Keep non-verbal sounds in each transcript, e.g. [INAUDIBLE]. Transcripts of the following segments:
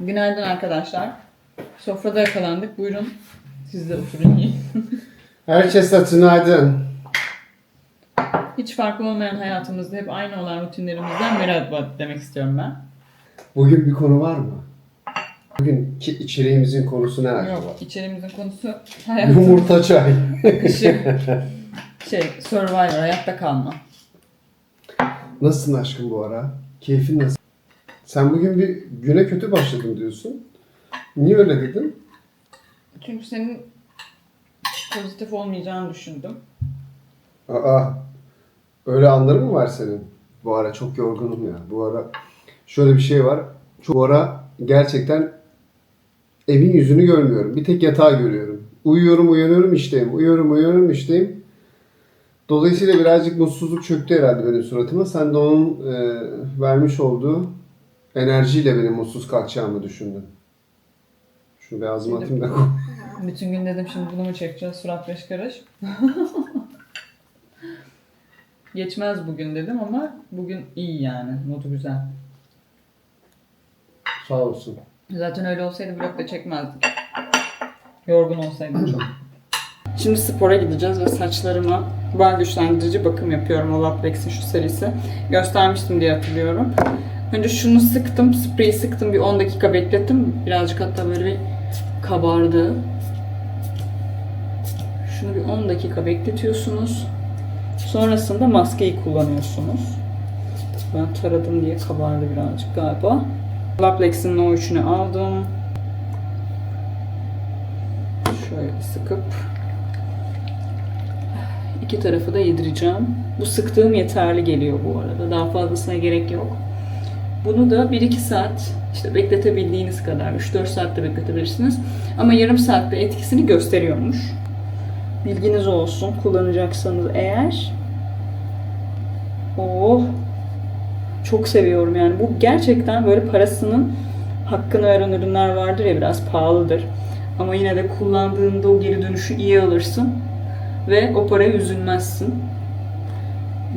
Günaydın arkadaşlar. Sofrada yakalandık. Buyurun. Siz de oturun yiyin. Herkese günaydın. Hiç farklı olmayan hayatımızda hep aynı olan rutinlerimizden merhaba demek istiyorum ben. Bugün bir konu var mı? Bugün ki içeriğimizin konusu ne acaba? Yok, içeriğimizin konusu [LAUGHS] hayat Yumurta çay. akışı. Şey, Survivor, hayatta kalma. Nasılsın aşkım bu ara? Keyfin nasıl? Sen bugün bir güne kötü başladın diyorsun. Niye öyle dedin? Çünkü senin pozitif olmayacağını düşündüm. Aa, öyle anları mı var senin? Bu ara çok yorgunum ya. Bu ara şöyle bir şey var. Bu ara gerçekten evin yüzünü görmüyorum. Bir tek yatağı görüyorum. Uyuyorum, uyanıyorum işteyim. Uyuyorum, uyanıyorum işteyim. Dolayısıyla birazcık mutsuzluk çöktü herhalde benim suratıma. Sen de onun e, vermiş olduğu enerjiyle benim mutsuz kalkacağımı düşündün. Şunu bir ağzıma atayım da. [LAUGHS] Bütün gün dedim şimdi bunu mu çekeceğiz surat beş karış. [LAUGHS] Geçmez bugün dedim ama bugün iyi yani. Modu güzel. Sağ olsun. Zaten öyle olsaydı vlog da çekmezdik. Yorgun olsaydım çok. Şimdi spora gideceğiz ve saçlarıma bağ güçlendirici bakım yapıyorum. Olaplex'in şu serisi. Göstermiştim diye hatırlıyorum. Önce şunu sıktım, spreyi sıktım. Bir 10 dakika beklettim. Birazcık hatta böyle bir kabardı. Şunu bir 10 dakika bekletiyorsunuz. Sonrasında maskeyi kullanıyorsunuz. Ben taradım diye kabardı birazcık galiba. Laplex'in o üçünü aldım. Şöyle sıkıp iki tarafı da yedireceğim. Bu sıktığım yeterli geliyor bu arada. Daha fazlasına gerek yok. Bunu da 1-2 saat işte bekletebildiğiniz kadar 3-4 saatte bekletebilirsiniz. Ama yarım saatte etkisini gösteriyormuş. Bilginiz olsun kullanacaksanız eğer. Oh çok seviyorum yani. Bu gerçekten böyle parasının hakkını veren ürünler vardır ya biraz pahalıdır. Ama yine de kullandığında o geri dönüşü iyi alırsın. Ve o paraya üzülmezsin.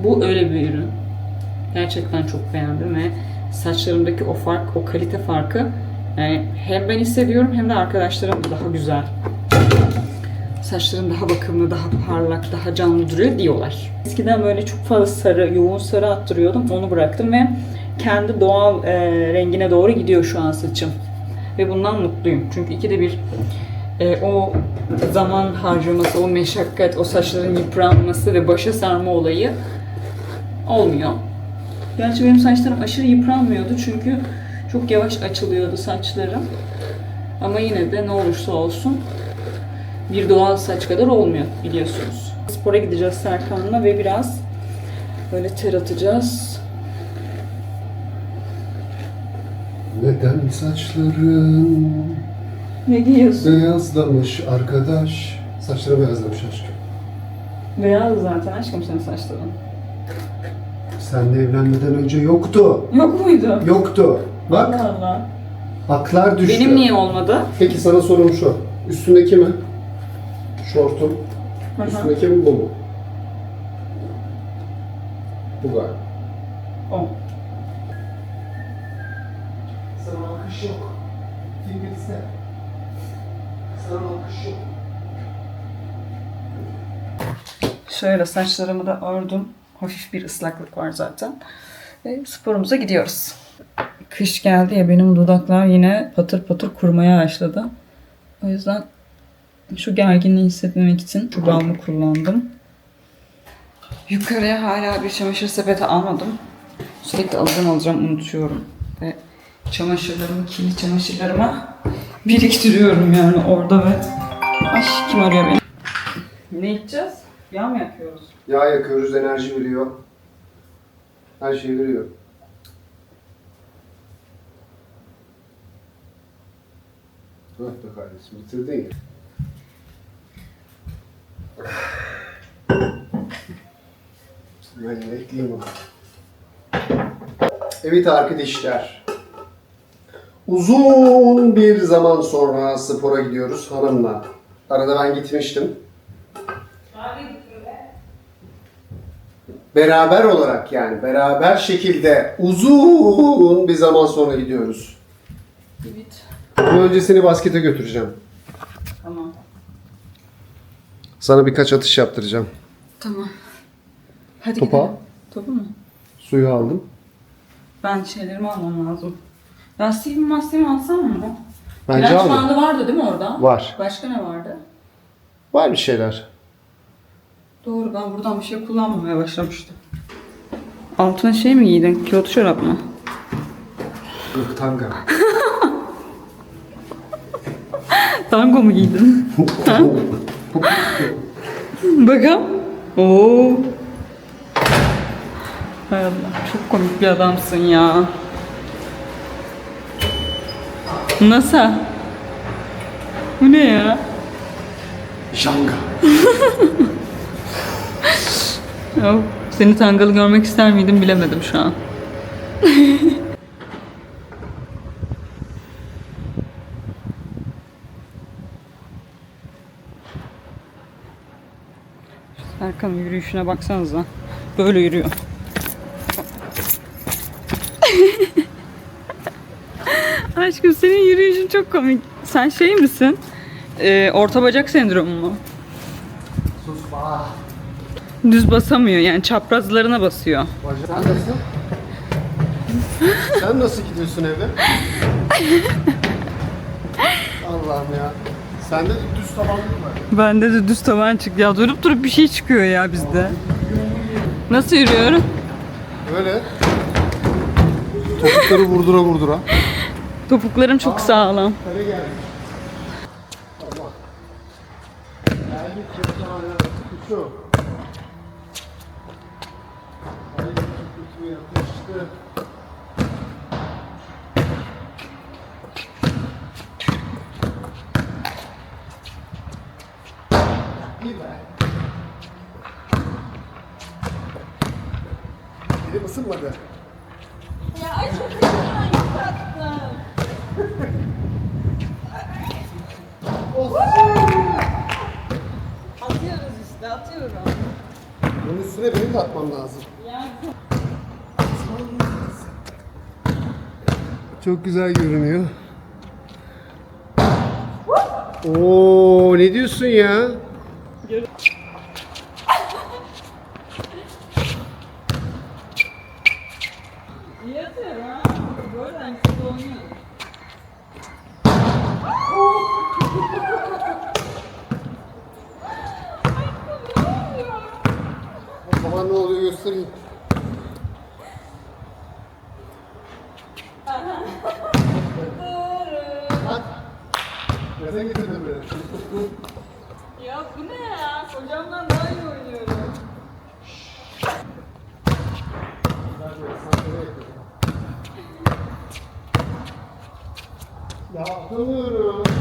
Bu öyle bir ürün. Gerçekten çok beğendim ve saçlarımdaki o fark, o kalite farkı yani hem ben hissediyorum hem de arkadaşlarım daha güzel. Saçlarım daha bakımlı, daha parlak, daha canlı duruyor diyorlar. Eskiden böyle çok fazla sarı, yoğun sarı attırıyordum. Onu bıraktım ve kendi doğal e, rengine doğru gidiyor şu an saçım. Ve bundan mutluyum. Çünkü ikide bir e, o zaman harcaması, o meşakkat, o saçların yıpranması ve başa sarma olayı olmuyor. Gerçi benim saçlarım aşırı yıpranmıyordu çünkü çok yavaş açılıyordu saçlarım. Ama yine de ne olursa olsun bir doğal saç kadar olmuyor biliyorsunuz. Spora gideceğiz Serkan'la ve biraz böyle ter atacağız. Neden saçların Ne giyiyorsun? beyazlamış arkadaş? Saçları beyazlamış aşkım. Beyaz zaten aşkım senin saçların. Seninle evlenmeden önce yoktu. Yok muydu? Yoktu. Bak Allah Allah. haklar düştü. Benim niye olmadı? Peki sana sorum şu. Üstündeki mi? Şortun. Hı hı. Üstündeki mi bu mu? Bu galiba. O. Sana alkış yok. Filmimizde. Sana alkış yok. Şöyle saçlarımı da ördüm. Hafif bir ıslaklık var zaten. Ve sporumuza gidiyoruz. Kış geldi ya benim dudaklar yine patır patır kurmaya başladı. O yüzden şu gerginliği hissetmemek için şu balmı kullandım. Yukarıya hala bir çamaşır sepeti almadım. Sürekli alacağım alacağım unutuyorum. Ve çamaşırlarımı, kirli çamaşırlarımı biriktiriyorum yani orada ve... Ay kim arıyor beni? Ne içeceğiz? Yağ mı yakıyoruz? Yağ yakıyoruz, enerji veriyor. Her şeyi veriyor. Hah be kardeşim bitirdin ya. Ben yine ekleyeyim onu. Evet arkadaşlar. Uzun bir zaman sonra spora gidiyoruz hanımla. Arada ben gitmiştim. Beraber olarak yani beraber şekilde uzun bir zaman sonra gidiyoruz. Evet. Ama önce seni baskete götüreceğim. Tamam. Sana birkaç atış yaptıracağım. Tamam. Hadi Topu gidelim. Topu mu? Suyu aldım. Ben şeylerimi almam lazım. Lastiğimi mastiğimi alsam mı? Bence Direnç alma. bandı vardı değil mi orada? Var. Başka ne vardı? Var bir şeyler. Doğru ben buradan bir şey kullanmamaya başlamıştım. Altına şey mi giydin? Kilotlu çorap mı? Yok tanga. [LAUGHS] Tango mu giydin? [LAUGHS] Bakalım. Oo. Hay Allah çok komik bir adamsın ya. Nasıl? Bu ne ya? Janga. [LAUGHS] Ya, Seni tangalı görmek ister miydim bilemedim şu an. [LAUGHS] Serkan'ın yürüyüşüne baksanıza. Böyle yürüyor. [LAUGHS] Aşkım senin yürüyüşün çok komik. Sen şey misin? Ee, orta bacak sendromu mu? Susma. Düz basamıyor yani çaprazlarına basıyor. Sen nasıl? Sen nasıl gidiyorsun evde? Allah'ım ya. Sende de düz tabanlık var. Bende de düz taban çıktı. Ya durup durup bir şey çıkıyor ya bizde. Nasıl yürüyorum? Öyle. Topukları vurdura vurdura. Topuklarım çok sağlam. Kale geldi. Allah. Geldik yatağına. Şu. Ay İyi be. Elim ısınmadı. Atıyoruz işte atıyorum. Bunun üstüne benim de atmam lazım. Çok güzel görünüyor. Oo ne diyorsun ya? Zaman ne oluyor göstereyim. Bak. Gaza getirdim beni. Ya bu ne ya? Kocamdan daha iyi oynuyorum. Ya atamıyorum.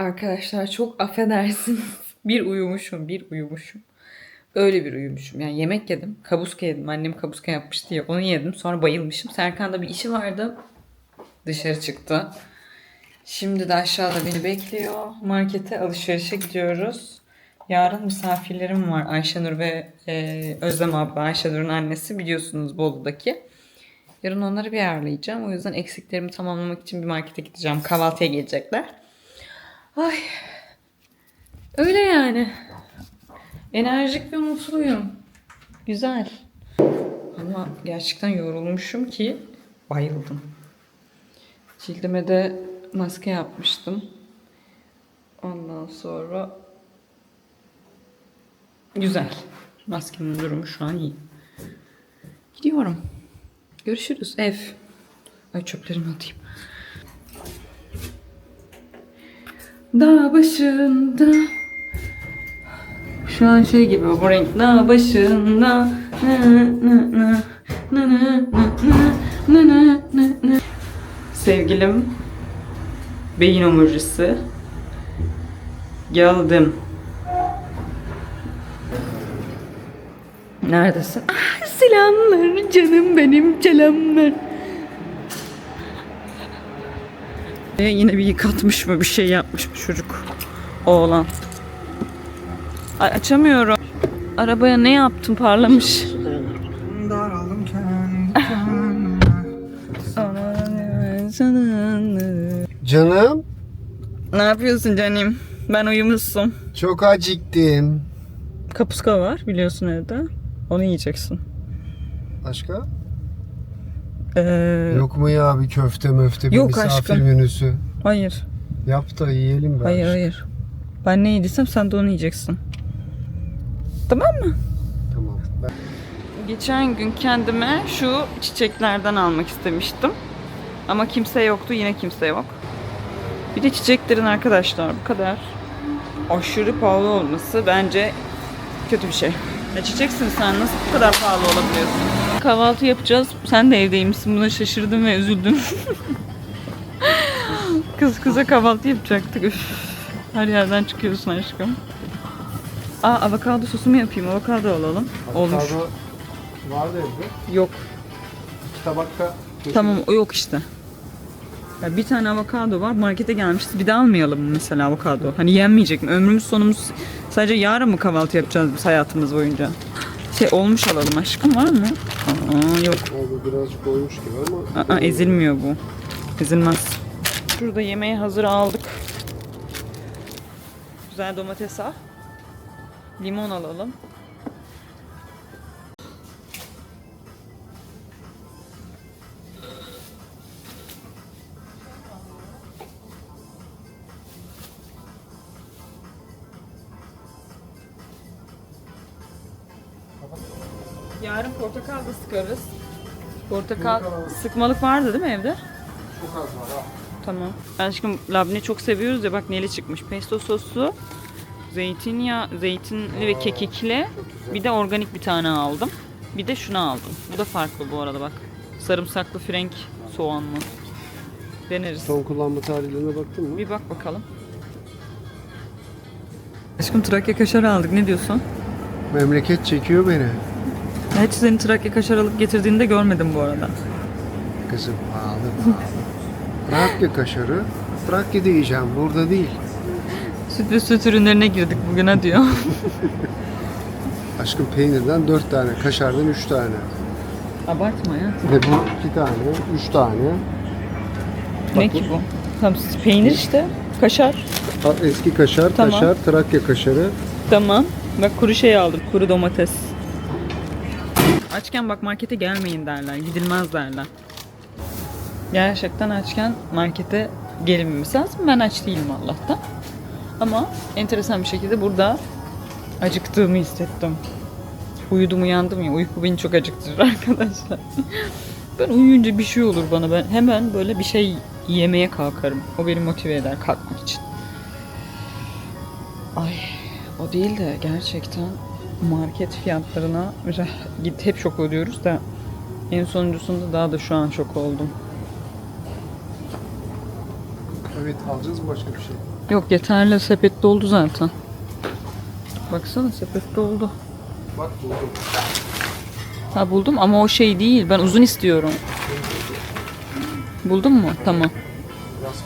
Arkadaşlar çok affedersiniz. [LAUGHS] Bir uyumuşum, bir uyumuşum. Öyle bir uyumuşum. Yani yemek yedim. Kabuska yedim. Annem kabuska yapmıştı ya. Onu yedim. Sonra bayılmışım. Serkan'da bir işi vardı. Dışarı çıktı. Şimdi de aşağıda beni bekliyor. Markete alışverişe gidiyoruz. Yarın misafirlerim var. Ayşenur ve e, Özlem abla. Ayşenur'un annesi biliyorsunuz Bolu'daki. Yarın onları bir ayarlayacağım. O yüzden eksiklerimi tamamlamak için bir markete gideceğim. Kahvaltıya gelecekler. Ay. Öyle yani. Enerjik ve mutluyum. Güzel. Ama gerçekten yorulmuşum ki bayıldım. Cildime de maske yapmıştım. Ondan sonra güzel. Maskemin durumu şu an iyi. Gidiyorum. Görüşürüz ev. Ay çöplerimi atayım. Dağ başında Şu an şey gibi bu renk Dağ başında. Sevgilim Beyin omurcusu Geldim Neredesin? Ah, selamlar canım benim selamlar. E, yine bir yıkatmış mı bir şey yapmış bu çocuk. Oğlan. Ay, açamıyorum. Arabaya ne yaptım parlamış. Canım ne yapıyorsun canım? Ben uyumuşsun. çok acıktım. Kapuska var biliyorsun evde. Onu yiyeceksin. Başka? Ee, Yok mu ya bir köfte möfte bir Yok misafir aşkım. menüsü? Hayır. Yap da yiyelim be. Hayır aşkım. hayır. Ben ne yediysem sen de onu yiyeceksin. Tamam mı? Tamam. Ben... Geçen gün kendime şu çiçeklerden almak istemiştim. Ama kimse yoktu. Yine kimse yok. Bir de çiçeklerin arkadaşlar bu kadar aşırı pahalı olması bence kötü bir şey. Ya çiçeksin sen nasıl bu kadar pahalı olabiliyorsun? Kahvaltı yapacağız. Sen de evdeymişsin. Buna şaşırdım ve üzüldüm. [LAUGHS] Kız kıza kahvaltı yapacaktık. Üf. Her yerden çıkıyorsun aşkım. Aa avokado sosu mu yapayım? Avokado alalım. Olmuş. Avokado vardı evde. Yok. İki tabakta. Tamam o yok işte. Ya bir tane avokado var markete gelmişiz bir daha almayalım mı mesela avokado? Hani yenmeyecek mi? Ömrümüz sonumuz sadece yarın mı kahvaltı yapacağız biz hayatımız boyunca? Şey olmuş alalım aşkım var mı? Aa, yok. Oldu birazcık koymuş gibi ama. Aa, ezilmiyor bu. Ezilmez. Şurada yemeği hazır aldık. Güzel domates al. Limon alalım. Sıkarız. Portakal sıkmalık vardı değil mi evde? Çok az var ha. Tamam. Aşkım labne çok seviyoruz ya bak neli çıkmış. Pesto soslu, zeytinyağı, zeytinli ve kekikli. Bir de organik bir tane aldım. Bir de şunu aldım. Bu da farklı bu arada bak. Sarımsaklı frenk soğanlı. Deneriz. Son kullanma tarihlerine baktın mı? Bir bak bakalım. Aşkım Trakya kaşarı aldık. Ne diyorsun? Memleket çekiyor beni. Hiç seni Trakya kaşar alıp getirdiğini de görmedim bu arada. Kızım pahalı. Trakya kaşarı. Trakya'da yiyeceğim burada değil. Süt ve süt ürünlerine girdik bugün ha diyor. [LAUGHS] Aşkım peynirden 4 tane, kaşardan 3 tane. Abartma ya. Ve bu 2 tane, 3 tane. Ne Bak ki bu? Tam peynir işte. Kaşar. Eski kaşar, Tamam. kaşar, Trakya kaşarı. Tamam. Bak kuru şey aldım. Kuru domates. Açken bak markete gelmeyin derler. Gidilmez derler. Gerçekten açken markete gelinmemesi lazım. Ben aç değilim Allah'tan. Ama enteresan bir şekilde burada acıktığımı hissettim. Uyudum uyandım ya. Uyku beni çok acıktırır [LAUGHS] arkadaşlar. ben uyuyunca bir şey olur bana. Ben hemen böyle bir şey yemeye kalkarım. O beni motive eder kalkmak için. Ay o değil de gerçekten market fiyatlarına reh- git hep şok oluyoruz da en sonuncusunda daha da şu an şok oldum. Evet alacağız mı başka bir şey? Yok yeterli sepet doldu zaten. Baksana sepet doldu. Bak buldum. Ha buldum ama o şey değil. Ben uzun istiyorum. Buldun mu? Tamam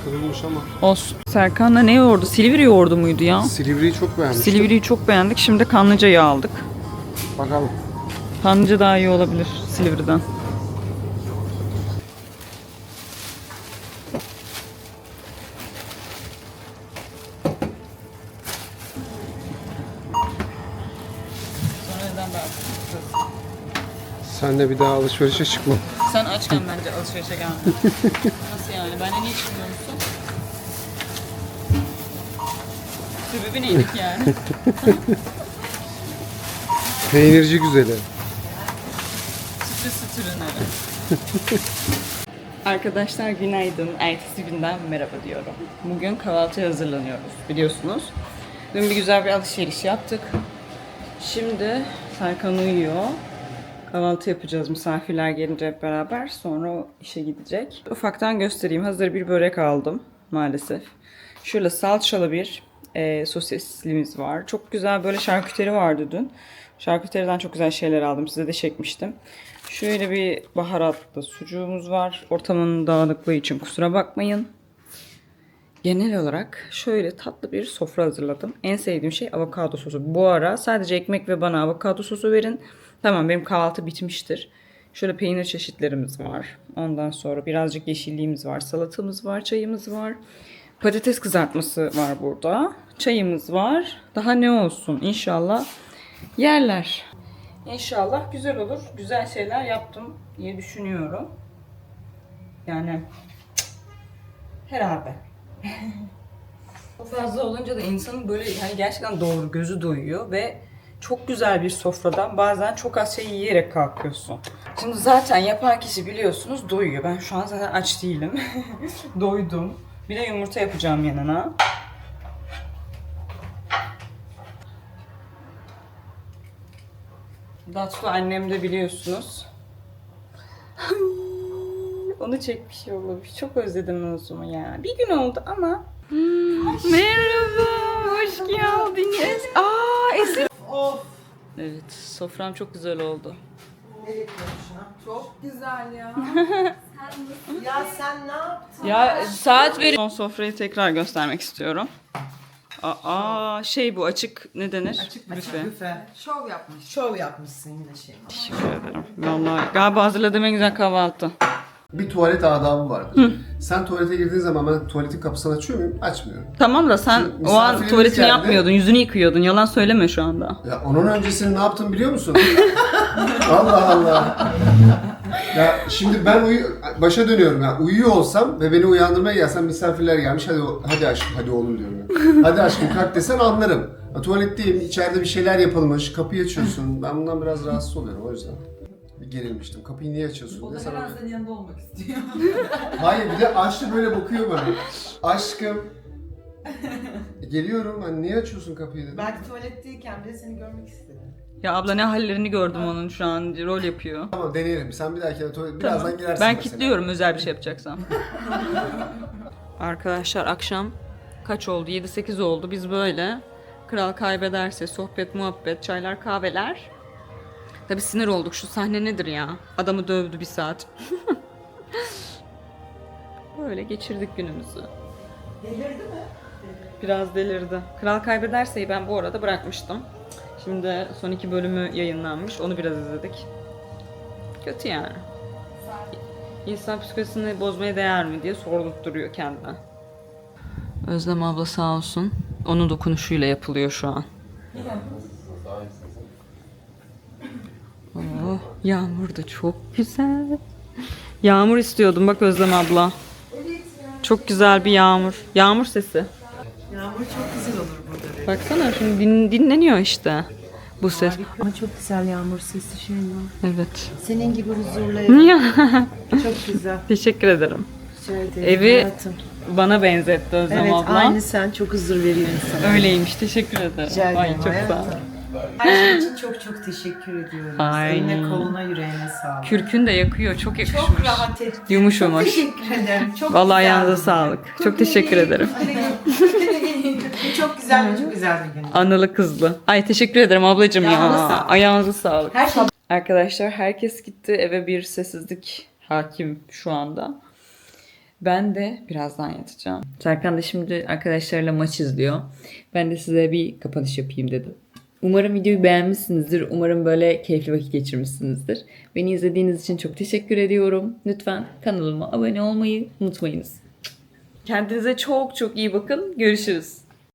kırılmış ama. Olsun. Serkan'la ne yoğurdu? Silivri yoğurdu muydu ya? Silivri'yi çok beğenmiştim. Silivri'yi çok beğendik. Şimdi de Kanlıca'yı aldık. Bakalım. Kanlıca daha iyi olabilir Silivri'den. Sen de bir daha alışverişe çıkma. Sen açken [LAUGHS] bence alışverişe gelme. [LAUGHS] Nasıl yani? Ben niye çıkmıyor musun? Sebebi neydik yani? [LAUGHS] Peynirci güzeli. Sütü süt ürünleri. [LAUGHS] Arkadaşlar günaydın. Ertesi günden merhaba diyorum. Bugün kahvaltıya hazırlanıyoruz biliyorsunuz. Dün bir güzel bir alışveriş yaptık. Şimdi Serkan uyuyor. Kahvaltı yapacağız misafirler gelince hep beraber. Sonra o işe gidecek. Ufaktan göstereyim. Hazır bir börek aldım maalesef. Şöyle salçalı bir e, sosislimiz var. Çok güzel böyle şarküteri vardı dün. Şarküteriden çok güzel şeyler aldım. Size de çekmiştim. Şöyle bir baharatlı sucuğumuz var. Ortamın dağınıklığı için kusura bakmayın. Genel olarak şöyle tatlı bir sofra hazırladım. En sevdiğim şey avokado sosu. Bu ara sadece ekmek ve bana avokado sosu verin. Tamam benim kahvaltı bitmiştir. Şöyle peynir çeşitlerimiz var. Ondan sonra birazcık yeşilliğimiz var. Salatamız var, çayımız var. Patates kızartması var burada. Çayımız var. Daha ne olsun inşallah yerler. İnşallah güzel olur. Güzel şeyler yaptım diye düşünüyorum. Yani herhalde. [LAUGHS] Çok fazla olunca da insanın böyle yani gerçekten doğru gözü doyuyor ve çok güzel bir sofradan bazen çok az şey yiyerek kalkıyorsun. Şimdi zaten yapan kişi biliyorsunuz doyuyor. Ben şu an zaten aç değilim. [LAUGHS] Doydum. Bir de yumurta yapacağım yanına. Datsu annem de biliyorsunuz. [LAUGHS] Onu çekmiş yollamış. Çok özledim Nazım'ı ya. Bir gün oldu ama. Merhaba, hoş geldiniz. Aa, Esin. Of. Evet, sofram çok güzel oldu. Nereye konuşuna? Çok güzel ya. [LAUGHS] ya sen ne yaptın? Ya saat ver. Son sofrayı tekrar göstermek istiyorum. Aa, şey bu açık ne denir? Açık büfe. Büfe. Şov yapmış. Şov yapmışsın yine şey. Teşekkür ederim. Vallahi galiba hazırladığım en güzel kahvaltı. Bir tuvalet adabı vardır. Sen tuvalete girdiğin zaman ben tuvaletin kapısını açıyor muyum? Açmıyorum. Tamam da sen Şimdi o an tuvaletini geldi. yapmıyordun, yüzünü yıkıyordun. Yalan söyleme şu anda. Ya onun öncesini ne yaptım biliyor musun? [LAUGHS] Allah Allah. Ya şimdi ben uyu başa dönüyorum ya. Uyuyor olsam ve beni uyandırmaya gelsen misafirler gelmiş. Hadi hadi aşkım hadi oğlum diyorum. ya. [LAUGHS] Hadi aşkım kalk desen anlarım. Ya, tuvaletteyim içeride bir şeyler yapılmış. Kapıyı açıyorsun. Ben bundan biraz rahatsız oluyorum o yüzden. Gerilmiştim. Kapıyı niye açıyorsun diye sana. senin yanında olmak istiyor. [LAUGHS] Hayır bir de açtı böyle bakıyor bana. Aşkım. Geliyorum hani niye açıyorsun kapıyı dedim. Belki tuvaletteyken bile seni görmek istedi. Ya abla ne hallerini gördüm onun şu an. Rol yapıyor. Tamam deneyelim. Sen bir dahaki tuvalet birazdan Tamam. girersin Ben mesela. kilitliyorum özel bir şey yapacaksam. [LAUGHS] Arkadaşlar akşam kaç oldu? 7-8 oldu. Biz böyle kral kaybederse sohbet, muhabbet, çaylar, kahveler. Tabi sinir olduk. Şu sahne nedir ya? Adamı dövdü bir saat. [LAUGHS] böyle geçirdik günümüzü. Delirdi mi? Biraz delirdi. Kral kaybederseyi ben bu arada bırakmıştım. Şimdi son iki bölümü yayınlanmış. Onu biraz izledik. Kötü yani. İnsan psikolojisini bozmaya değer mi diye sordurtturuyor kendine. Özlem abla sağ olsun. Onun dokunuşuyla yapılıyor şu an. Oh, yağmur da çok güzel. Yağmur istiyordum bak Özlem abla. Çok güzel bir yağmur. Yağmur sesi. Yağmur çok güzel olur burada. Baksana şimdi din- dinleniyor işte bu ses. Ama çok güzel yağmur sesi şey. Evet. Senin gibi huzurlu ev. Çok güzel. Teşekkür ederim. Ederim Evi hayatım. bana benzetti Özlem Evet abla. aynı sen çok huzur veriyor insana. Öyleymiş. Teşekkür ederim. Rica ederim Ay çok sağ ol. Her şey için çok çok teşekkür ediyorum. Ay. Eline koluna yüreğine sağlık. Kürkün de yakıyor. Çok yakışmış. Çok rahat ettim. Yumuşamış. Teşekkür ederim. Çok Vallahi gün. sağlık. Çok teşekkür ederim. çok güzel ve çok güzel bir gün. Anılı kızlı. Ay teşekkür ederim ablacığım ya. Ayağınıza sağlık. Ayağınıza sağlık. Her şey Arkadaşlar herkes gitti. Eve bir sessizlik hakim şu anda. Ben de birazdan yatacağım. Serkan da şimdi arkadaşlarıyla maç izliyor. Ben de size bir kapanış yapayım dedim. Umarım videoyu beğenmişsinizdir. Umarım böyle keyifli vakit geçirmişsinizdir. Beni izlediğiniz için çok teşekkür ediyorum. Lütfen kanalıma abone olmayı unutmayınız. Kendinize çok çok iyi bakın. Görüşürüz.